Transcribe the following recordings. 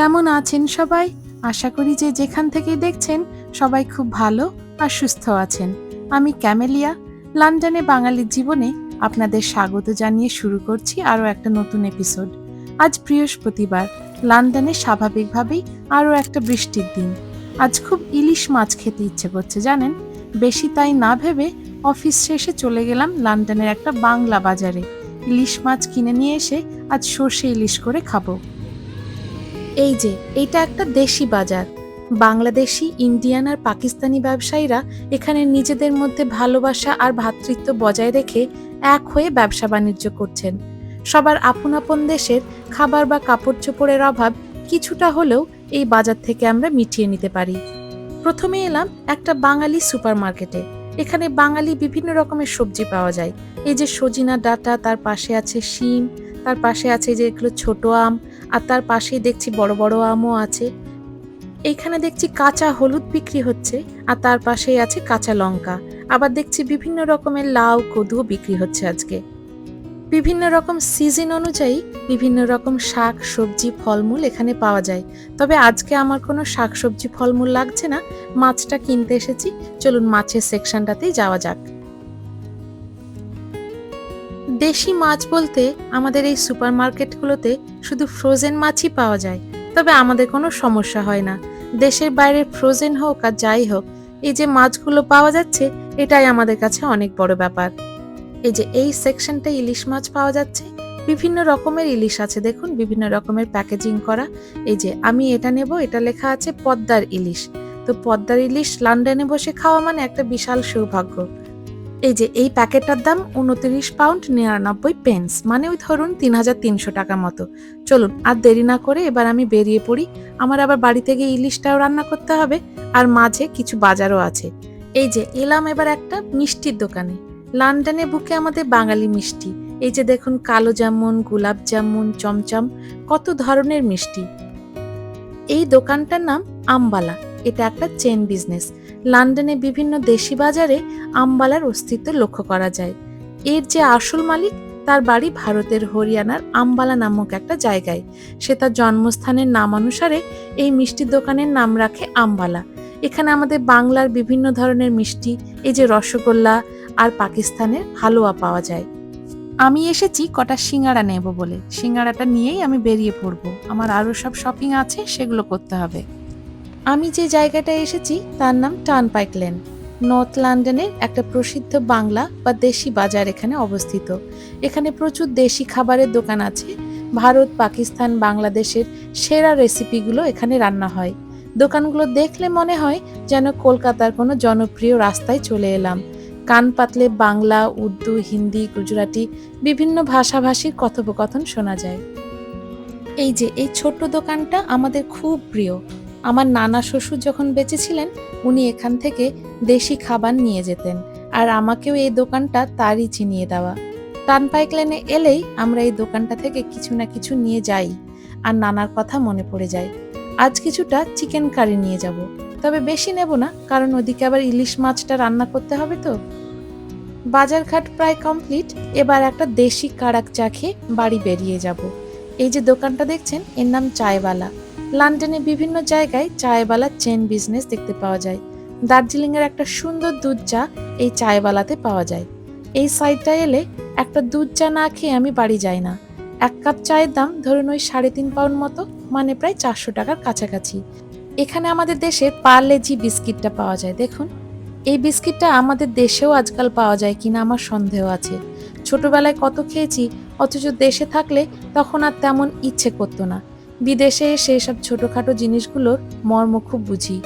কেমন আছেন সবাই? আশা করি যে যেখান থেকেই দেখছেন, সবাই খুব ভালো আর সুস্থ আছেন। আমি ক্যামেলিয়া, লন্ডনে বাঙালির জীবনে আপনাদের স্বাগত জানিয়ে শুরু করছি আরও একটা নতুন এপিসোড। আজ বৃহস্পতিবার, লন্ডনে স্বাভাবিকভাবেই আরও একটা বৃষ্টির দিন। আজ খুব ইলিশ মাছ খেতে ইচ্ছে করছে, জানেন? বেশি তাই না ভেবে অফিস শেষে চলে গেলাম লন্ডনের একটা বাংলা বাজারে। ইলিশ মাছ কিনে নিয়ে এসে আজ সর্ষে ইলিশ করে খাব। এই যে, এটা একটা দেশি বাজার। বাংলাদেশি, ইন্ডিয়ান আর পাকিস্তানি ব্যবসায়ীরা এখানে নিজেদের মধ্যে ভালোবাসা আর ভ্রাতৃত্ব বজায় রেখে এক হয়ে ব্যবসা বাণিজ্য করছেন। সবার আপন আপন দেশের খাবার বা কাপড় চোপড়ের অভাব কিছুটা হলেও এই বাজার থেকে আমরা মিটিয়ে নিতে পারি। প্রথমে এলাম একটা বাঙালি সুপার মার্কেটে এখানে বাঙালি বিভিন্ন রকমের সবজি পাওয়া যায়। এই যে সজিনা ডাটা, তার পাশে আছে শিম তার পাশে আছে যে এগুলো ছোট আম, আর তার পাশেই দেখছি বড় বড় আমও আছে। এইখানে দেখছি কাঁচা হলুদ বিক্রি হচ্ছে, আর তার পাশেই আছে কাঁচা লঙ্কা। আবার দেখছি বিভিন্ন রকমের লাউ, কদুও বিক্রি হচ্ছে আজকে। বিভিন্ন রকম সিজন অনুযায়ী বিভিন্ন রকম শাক, সবজি, ফলমূল এখানে পাওয়া যায়। তবে আজকে আমার কোনো শাক, সবজি, ফলমূল লাগছে না। মাছটা কিনতে এসেছি। চলুন মাছের সেকশনটাতেই যাওয়া যাক। দেশি মাছ বলতে আমাদের এই সুপার মার্কেটগুলোতে শুধু ফ্রোজেন মাছই পাওয়া যায়। তবে আমাদের কোনো সমস্যা হয় না। দেশের বাইরে ফ্রোজেন হোক আর যাই হোক, এই যে মাছগুলো পাওয়া যাচ্ছে, এটাই আমাদের কাছে অনেক বড় ব্যাপার। এই যে এই সেকশনটা ইলিশ মাছ পাওয়া যাচ্ছে, বিভিন্ন রকমের ইলিশ আছে দেখুন, বিভিন্ন রকমের প্যাকেজিং করা। এই যে আমি এটা নেব, এটা লেখা আছে পদ্মার ইলিশ। তো পদ্মার ইলিশ লন্ডনে বসে খাওয়া মানে একটা বিশাল সৌভাগ্য। এই যে, এই প্যাকেটটার দাম উনত্রিশ পাউন্ড নিরানব্বই পেন্স মানে ওই ধরুন তিন হাজার তিনশো টাকা মতো। চলুন, আর দেরি না করে এবার আমি বেরিয়ে পড়ি। আমার আবার বাড়িতে গিয়ে ইলিশটাও রান্না করতে হবে, আর মাঝে কিছু বাজারও আছে। এই যে, এলাম এবার একটা মিষ্টির দোকানে। লন্ডনে বুকে আমাদের বাঙালি মিষ্টি। এই যে, দেখুন, কালো জামুন, গোলাপ জামুন, চমচম, কত ধরনের মিষ্টি। এই দোকানটার নাম আমবালা। এটা একটা চেন বিজনেস। লন্ডনে বিভিন্ন দেশি বাজারে আমবালার অস্তিত্ব লক্ষ্য করা যায়। এর যে আসল মালিক, তার বাড়ি ভারতের হরিয়ানার আম্বালা নামক একটা জায়গায়। সে তার জন্মস্থানের নাম অনুসারে এই মিষ্টির দোকানের নাম রাখে আম্বালা। এখানে আমাদের বাংলার বিভিন্ন ধরনের মিষ্টি, এই যে রসগোল্লা আর পাকিস্তানের হালুয়া পাওয়া যায়। আমি এসেছি কটা সিঙ্গাড়া নেব বলে। সিঙ্গাড়াটা নিয়েই আমি বেরিয়ে পড়ব। আমার আরও সব শপিং আছে, সেগুলো করতে হবে। আমি যে জায়গাটায় এসেছি, তার নাম টার্নপাইক লেন নর্থ লন্ডনের একটা প্রসিদ্ধ বাংলা বা দেশি বাজার এখানে অবস্থিত। এখানে প্রচুর দেশি খাবারের দোকান আছে। ভারত, পাকিস্তান, বাংলাদেশের সেরা রেসিপিগুলো এখানে রান্না হয়। দোকানগুলো দেখলে মনে হয় যেন কলকাতার কোনো জনপ্রিয় রাস্তায় চলে এলাম। কান পাতলে বাংলা, উর্দু, হিন্দি, গুজরাটি বিভিন্ন ভাষাভাষীর কথোপকথন শোনা যায়। এই যে, এই ছোট্ট দোকানটা আমাদের খুব প্রিয়। আমার নানা শ্বশুর যখন বেঁচে ছিলেন উনি এখান থেকে দেশি খাবার নিয়ে যেতেন আর আমাকেও এই দোকানটা তারই চিনিয়ে দেওয়া। টানপাইক লেনে এলেই আমরা এই দোকানটা থেকে কিছু না কিছু নিয়ে যাই আর নানার কথা মনে পড়ে যায়। আজ কিছুটা চিকেন কারি নিয়ে যাব, তবে বেশি নেব না, কারণ ওদিকে আবার ইলিশ মাছটা রান্না করতে হবে তো। বাজারঘাট প্রায় কমপ্লিট, এবার একটা দেশি কারাক চা খেয়ে বাড়ি বেরিয়ে যাব। এই যে দোকানটা দেখছেন, এর নাম চায়ওয়ালা। লন্ডনে বিভিন্ন জায়গায় চায়ওয়ালার চেন বিজনেস দেখতে পাওয়া যায়। দার্জিলিং এর একটা সুন্দর দুধ চা এই চায়ওয়ালাতে পাওয়া যায়। এই সাইডটা এলে একটা দুধ চা না খেয়ে আমি বাড়ি যাই না। এক কাপ চায়ের দাম ধরুন ওই সাড়ে তিন পাউন্ড মতো মানে প্রায় চারশো টাকার কাছাকাছি। এখানে আমাদের দেশে পার্লেজি বিস্কিটটা পাওয়া যায়, দেখুন। এই বিস্কিটটা আমাদের দেশেও আজকাল পাওয়া যায় কিনা আমার সন্দেহ আছে। ছোটবেলায় কত খেয়েছি, অথচ দেশে থাকলে তখন আর তেমন ইচ্ছে করতো না। বিদেশে সেই সব ছোটোখাটো জিনিসগুলোর মর্ম খুব বুঝি।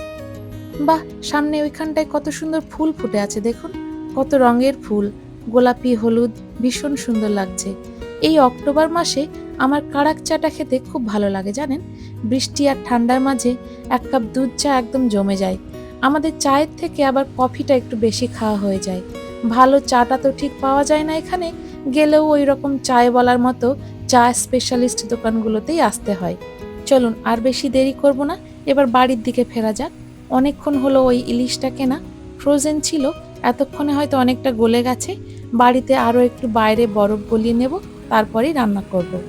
বাহ, সামনে ওইখানটায় কত সুন্দর ফুল ফুটে আছে দেখুন। কত রঙের ফুল, গোলাপি, হলুদ, ভীষণ সুন্দর লাগছে। এই অক্টোবর মাসে আমার কাড়াক চাটা খেতে খুব ভালো লাগে, জানেন? বৃষ্টি আর ঠান্ডার মাঝে এক কাপ দুধ চা একদম জমে যায়। আমাদের চায়ের থেকে আবার কফিটা একটু বেশি খাওয়া হয়ে যায়। ভালো চাটা তো ঠিক পাওয়া যায় না এখানে, গেলেও ওই রকম চায় বলার মতো চা স্পেশালিস্ট দোকানগুলোতেই আসতে হয়। চলুন আর বেশি দেরি করব না, এবার বাড়ির দিকে ফেরা যাক। অনেকক্ষণ হলো ওই ইলিশটা কেনা। ফ্রোজেন ছিল, এতক্ষণে হয়তো অনেকটা গলে গেছে। বাড়িতে আরও একটু বাইরে বরফ গলিয়ে নেব, তারপরেই রান্না করব।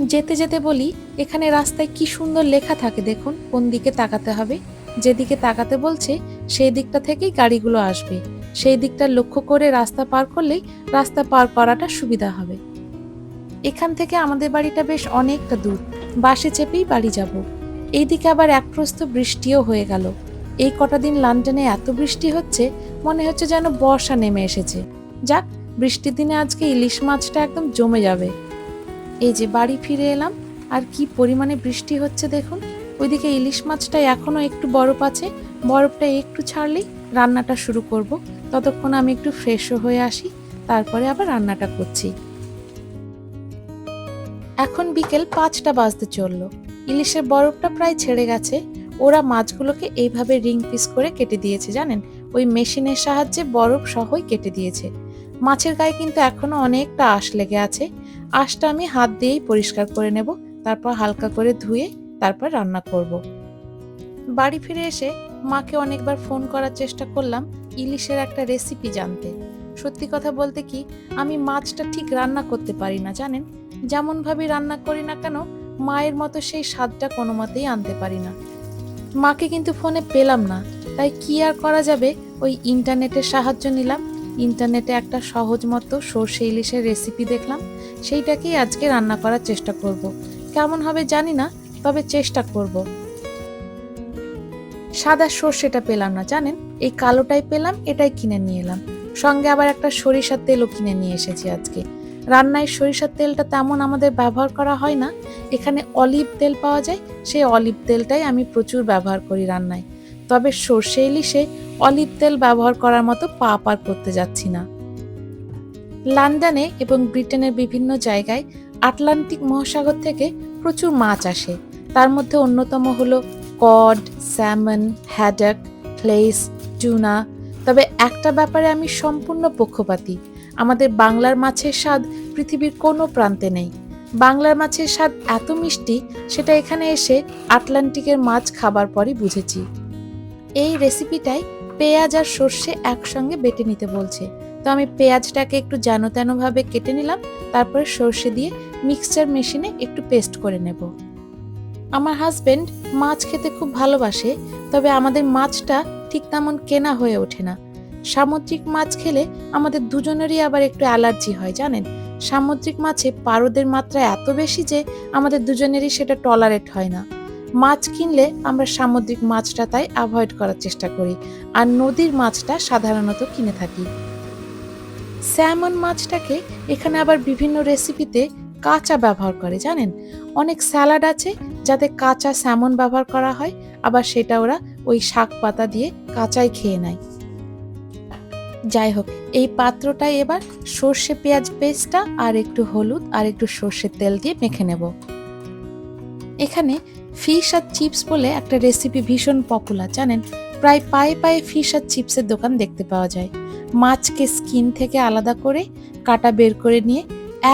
যেতে যেতে বলি, এখানে রাস্তায় কি সুন্দর লেখা থাকে দেখুন, কোন দিকে তাকাতে হবে। যেদিকে তাকাতে বলছে, সেই দিকটা থেকেই গাড়িগুলো আসবে। সেই দিকটা লক্ষ্য করে রাস্তা পার করলেই রাস্তা পার করাটা সুবিধা হবে। এখান থেকে আমাদের বাড়িটা বেশ অনেকটা দূর। বাসে চেপেই বাড়ি যাব। এইদিকে আবার একপ্রস্ত বৃষ্টিও হয়ে গেল। এই কটা দিন লন্ডনে এত বৃষ্টি হচ্ছে, মনে হচ্ছে যেন বর্ষা নেমে এসেছে। যাক, বৃষ্টির দিনে আজকে ইলিশ মাছটা একদম জমে যাবে। এই যে বাড়ি ফিরে এলাম, আর কি পরিমাণে বৃষ্টি হচ্ছে দেখুন। ওইদিকে ইলিশ মাছটা এখনও একটু বরফ আছে, বরফটা একটু ছাড়লেই রান্নাটা শুরু করব। ততক্ষণ আমি একটু ফ্রেশও হয়ে আসি, তারপরে আবার রান্নাটা করছি। এখন বিকেল পাঁচটা বাজতে চলল। ইলিশের বরফটা প্রায় ছেড়ে গেছে। ওরা মাছগুলোকে এইভাবে রিং পিস করে কেটে দিয়েছে, জানেন? ওই মেশিনের সাহায্যে বরফ সহই কেটে দিয়েছে। মাছের গায়ে কিন্তু এখনও অনেকটা আঁশ লেগে আছে। আঁশটা আমি হাত দিয়েই পরিষ্কার করে নেব, তারপর হালকা করে ধুয়ে তারপর রান্না করব। বাড়ি ফিরে এসে মাকে অনেকবার ফোন করার চেষ্টা করলাম ইলিশের একটা রেসিপি জানতে। সত্যি কথা বলতে কি, আমি মাছটা ঠিক রান্না করতে পারি না, জানেন? যেমনভাবে রান্না করি না কেন, মায়ের মতো সেই স্বাদটা কোনো মতেই আনতে পারি না। মাকে কিন্তু ফোনে পেলাম না, তাই কি আর করা যাবে? ওই ইন্টারনেটের সাহায্য নিলাম। ইন্টারনেটে একটা সহজ মতো সর্ষে ইলিশের রেসিপি দেখলাম। সেইটাকেই আজকে রান্না করার চেষ্টা করব। কেমন হবে জানি না, তবে চেষ্টা করব। সাদা সর্ষেটা পেলাম না, জানেন? এই কালোটাই পেলাম, এটাই কিনে নিয়ে এলাম। সঙ্গে আবার একটা সরিষার তেলও কিনে নিয়ে এসেছি আজকে। রান্নায় সরিষার তেলটা তেমন আমাদের ব্যবহার করা হয় না। এখানে অলিভ তেল পাওয়া যায়, সেই অলিভ তেলটাই আমি প্রচুর ব্যবহার করি রান্নায়। তবে সর্ষে ইলিশে অলিভ তেল ব্যবহার করার মতো পা পার করতে যাচ্ছি না। লন্ডনে এবং ব্রিটেনের বিভিন্ন জায়গায় আটলান্টিক মহাসাগর থেকে প্রচুর মাছ আসে। তার মধ্যে অন্যতম হলো cod salmon haddock plaice tuna তবে একটা ব্যাপারে আমি সম্পূর্ণ পক্ষপাতী। আমাদের বাংলার মাছের স্বাদ পৃথিবীর কোনো প্রান্তে নেই। বাংলার মাছের স্বাদ এত মিষ্টি, সেটা এখানে এসে আটলান্টিকের মাছ খাবার পরই বুঝেছি। এই রেসিপিটাই পেঁয়াজ আর সর্ষে একসঙ্গে বেটে নিতে বলছে। তো আমি পেঁয়াজটাকে একটু যেন তেনভাবে কেটে নিলাম, তারপরে সর্ষে দিয়ে মিক্সচার মেশিনে একটু পেস্ট করে নেব। আমার হাজবেন্ড মাছ খেতে খুব ভালোবাসে, তবে আমাদের মাছটা ঠিক তেমন কেনা হয়ে ওঠে না। সামুদ্রিক মাছ খেলে আমাদের দুজনেরই আবার একটু অ্যালার্জি হয়, জানেন? সামুদ্রিক মাছে পারদের মাত্রা এত বেশি যে আমাদের দুজনেরই সেটা টলারেট হয় না। মাছ কিনলে আমরা সামুদ্রিক মাছটা তাই অ্যাভয়েড করার চেষ্টা করি, আর নদীর মাছটা সাধারণত কিনে থাকি। স্যামন মাছটাকে এখানে আবার বিভিন্ন রেসিপিতে কাঁচা ব্যবহার করে, জানেন? অনেক স্যালাড আছে যাতে কাঁচা স্যামন ব্যবহার করা হয়, আবার সেটা ওরা ওই শাক পাতা দিয়ে কাঁচাই খেয়ে নেয়। যাই হোক এই পাত্রটায় এবার সর্ষে পেঁয়াজ পেস্টটা আর একটু হলুদ আর একটু সর্ষের তেল দিয়ে মেখে নেব। এখানে ফিশ আর চিপস বলে একটা রেসিপি ভীষণ পপুলার, জানেন? প্রায় পায়ে পায়ে ফিশ আর চিপসের দোকান দেখতে পাওয়া যায়। মাছকে স্কিন থেকে আলাদা করে কাটা বের করে নিয়ে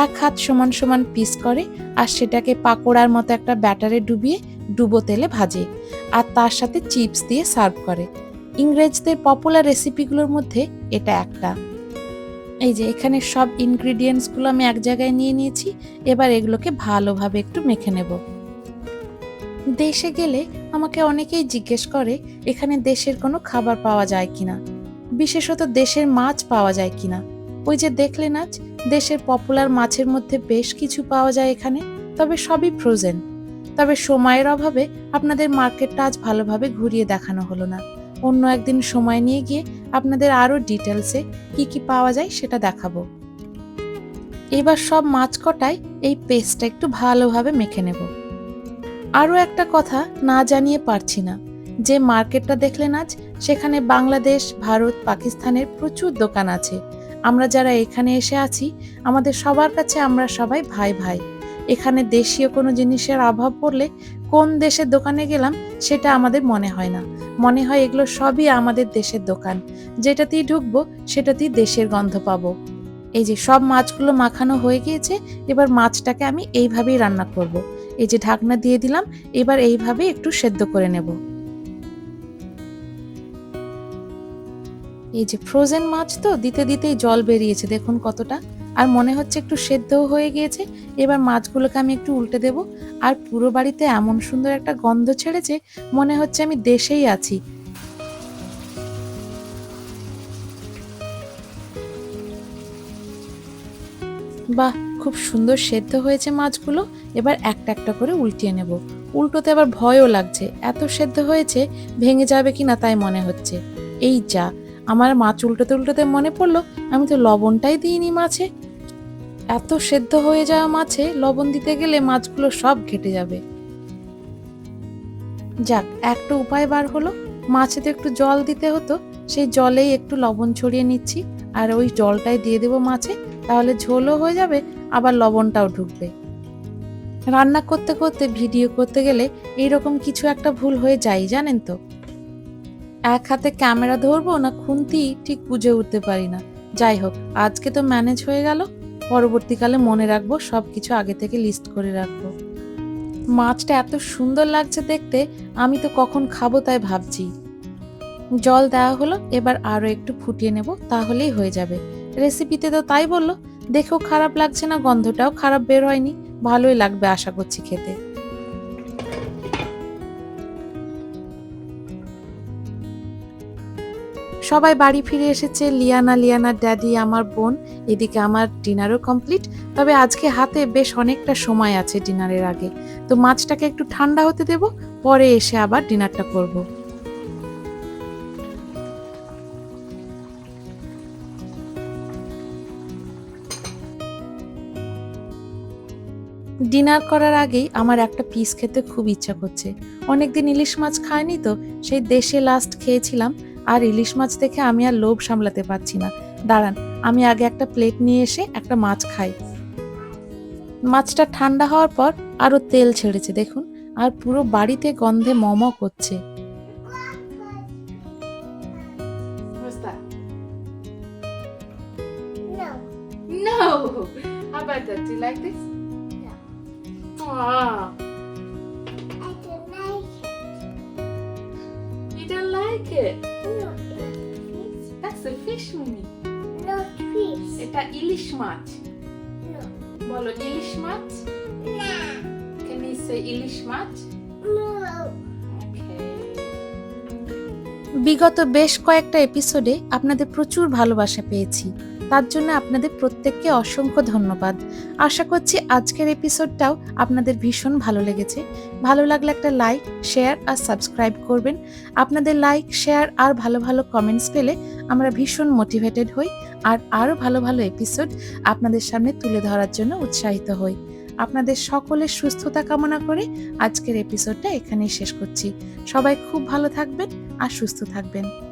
এক হাত সমান সমান পিস করে আর সেটাকে পাকোড়ার মতো একটা ব্যাটারে ডুবিয়ে ডুবো তেলে ভাজে আর তার সাথে চিপস দিয়ে সার্ভ করে। ইংরেজদের পপুলার রেসিপিগুলোর মধ্যে এটা একটা। এই যে এখানে সব ইনগ্রিডিয়েন্টসগুলো আমি এক জায়গায় নিয়ে নিয়েছি, এবার এগুলোকে ভালোভাবে একটু মেখে নেব। দেশে গেলে আমাকে অনেকেই জিজ্ঞেস করে, এখানে দেশের কোনো খাবার পাওয়া যায় কিনা? বিশেষত দেশের মাছ পাওয়া যায় কিনা? ওই যে দেখলেন আজ, দেশের পপুলার মাছের মধ্যে বেশ কিছু পাওয়া যায় এখানে, তবে সবই ফ্রোজেন তবে সময়ের অভাবে আপনাদের মার্কেটটা আজ ভালোভাবে ঘুরিয়ে দেখানো হলো না। অন্য একদিন সময় নিয়ে গিয়ে আপনাদের আরও ডিটেলসে কি কি পাওয়া যায় সেটা দেখাবো। এবার সব মাছ কটায় এই পেস্টটা একটু ভালোভাবে মেখে নেব। আরও একটা কথা না জানিয়ে পারছি না। যে মার্কেটটা দেখলেন আজ, সেখানে বাংলাদেশ, ভারত, পাকিস্তানের প্রচুর দোকান আছে। আমরা যারা এখানে এসে আছি, আমাদের সবার কাছে আমরা সবাই ভাই ভাই। এখানে দেশীয় কোনো জিনিসের অভাব পড়লে কোন দেশের দোকানে গেলাম সেটা আমাদের মনে হয় না। মনে হয় এগুলো সবই আমাদের দেশের দোকান। যেটাতেই ঢুকবো সেটাতেই দেশের গন্ধ পাবো। এই যে সব মাছগুলো মাখানো হয়ে গিয়েছে, এবার মাছটাকে আমি এইভাবেই রান্না করব। এই যে ঢাকনা দিয়ে দিলাম, এবার এইভাবে একটু সেদ্ধ করে নেব। এই যে ফ্রোজেন মাছ তো, দিতে দিতেই জল বেরিয়েছে, দেখুন কতটা। আর মনে হচ্ছে একটু সেদ্ধও হয়ে গিয়েছে, এবার মাছগুলোকে আমি একটু উল্টে দেব। আর পুরো বাড়িতে এমন সুন্দর একটা গন্ধ ছেড়েছে, মনে হচ্ছে আমি দেশেই আছি। বাহ, খুব সুন্দর সেদ্ধ হয়েছে মাছগুলো, এবার একটা একটা করে উল্টিয়ে নেব। উল্টোতে আবার ভয়ও লাগছে, এত সেদ্ধ হয়েছে, ভেঙে যাবে কিনা তাই মনে হচ্ছে। এই যা, আমার মাছ উল্টোতে উল্টোতে মনে পড়ল, আমি তো লবণটাই দিইনি মাছে। এত সেদ্ধ হয়ে যাওয়া মাছে লবণ দিতে গেলে মাছগুলো সব ঘেটে যাবে। যাক, একটা উপায় বার হলো। মাছে তো একটু জল দিতে হতো, সেই জলেই একটু লবণ ছড়িয়ে নিচ্ছি। আর ওই জলটাই দিয়ে দেবো মাছে, তাহলে ঝোলও হয়ে যাবে, আবার লবণটাও ঢুকবে। রান্না করতে করতে, ভিডিও করতে গেলে এইরকম কিছু একটা ভুল হয়ে যায়, জানেন তো? এক হাতে ক্যামেরা ধরবো না, খুন্তি ঠিক বুঝে উঠতে পারি না। যাই হোক, আজকে তো ম্যানেজ হয়ে গেল। পরবর্তীকালে মনে রাখব সব কিছু আগে থেকে লিস্ট করে রাখব। মাছটা এত সুন্দর লাগছে দেখতে, আমি তো কখন খাব তাই ভাবছি। জল দেওয়া হলো, এবার আরও একটু ফুটিয়ে নেব, তাহলেই হয়ে যাবে। রেসিপিতে তো তাই বলল, দেখেও খারাপ লাগছে না গন্ধটাও, খারাপ বের হয়নি, ভালোই লাগবে আশা করছি খেতে। সবাই বাড়ি ফিরে এসেছে। লিয়ানা, লিয়ানার ড্যাডি আমার বোন। এদিকে আমার ডিনারও কমপ্লিট তবে আজকে হাতে বেশ অনেকটা সময় আছে ডিনারের আগে। তো মাছটাকে একটু ঠান্ডা হতে দেব, পরে এসে আবার ডিনারটা করব। ডিনার করার আগেই আমার একটা পিস খেতে খুব ইচ্ছা করছে। অনেকদিন ইলিশ মাছ খায়নি তো, সেই দেশে লাস্ট খেয়েছিলাম। আর ইলিশ মাছ দেখে আমি আর লোভ সামলাতে পারছি না। দাঁড়ান, আমি আগে একটা প্লেট নিয়ে এসে একটা মাছ খাই। মাছটা ঠান্ডা হওয়ার পর আরও তেল ছেড়েছে, দেখুন। আর পুরো বাড়িতে গন্ধে মম করছে। Fish, Mummy. এটা ইলিশ মাছ. বলো ইলিশ মাছ. Can you say ইলিশ মাছ. বিগত বেশ কয়েকটা এপিসোডে আপনাদের প্রচুর ভালোবাসা পেয়েছি তার জন্য আপনাদের প্রত্যেককে অসংখ্য ধন্যবাদ। আশা করছি আজকের এপিসোডটাও আপনাদের ভীষণ ভালো লেগেছে। ভালো লাগলে একটা লাইক শেয়ার আর সাবস্ক্রাইব করবেন। আপনাদের লাইক শেয়ার আর ভালো ভালো কমেন্টস পেলে আমরা ভীষণ মোটিভেটেড হই আর আরও ভালো ভালো এপিসোড আপনাদের সামনে তুলে ধরার জন্য উৎসাহিত হই। আপনাদের সকলের সুস্থতা কামনা করে আজকের এপিসোডটা এখানেই শেষ করছি। সবাই খুব ভালো থাকবেন আর সুস্থ থাকবেন।